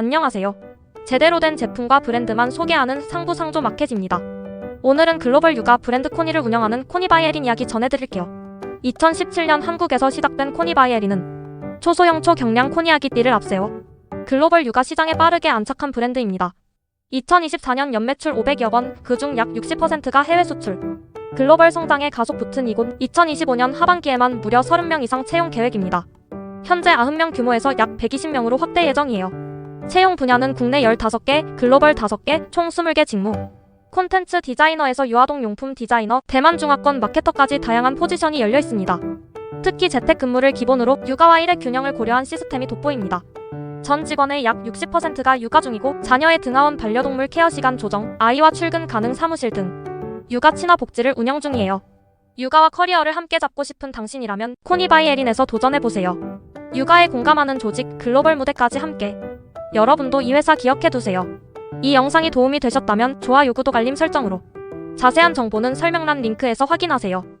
안녕하세요. 제대로 된 제품과 브랜드만 소개하는 상부상조 마켓입니다. 오늘은 글로벌 육아 브랜드 코니를 운영하는 코니바이에린 이야기 전해드릴게요. 2017년 한국에서 시작된 코니바이에린은 초소형 초경량 코니아기띠를 앞세워 글로벌 육아 시장에 빠르게 안착한 브랜드입니다. 2024년 연매출 500여 원, 그중 약 60%가 해외 수출. 글로벌 성장에 가속 붙은 이곳 2025년 하반기에만 무려 30명 이상 채용 계획입니다. 현재 90명 규모에서 약 120명으로 확대 예정이에요. 채용 분야는 국내 15개, 글로벌 5개, 총 20개 직무. 콘텐츠 디자이너에서 유아동 용품 디자이너, 대만 중화권 마케터까지 다양한 포지션이 열려 있습니다. 특히 재택근무를 기본으로 육아와 일의 균형을 고려한 시스템이 돋보입니다. 전 직원의 약 60%가 육아 중이고 자녀의 등하원 반려동물 케어 시간 조정, 아이와 출근 가능 사무실 등 육아 친화 복지를 운영 중이에요. 육아와 커리어를 함께 잡고 싶은 당신이라면 코니바이에린에서 도전해보세요. 육아에 공감하는 조직, 글로벌 무대까지 함께. 여러분도 이 회사 기억해두세요. 이 영상이 도움이 되셨다면 좋아요, 구독, 알림 설정으로. 자세한 정보는 설명란 링크에서 확인하세요.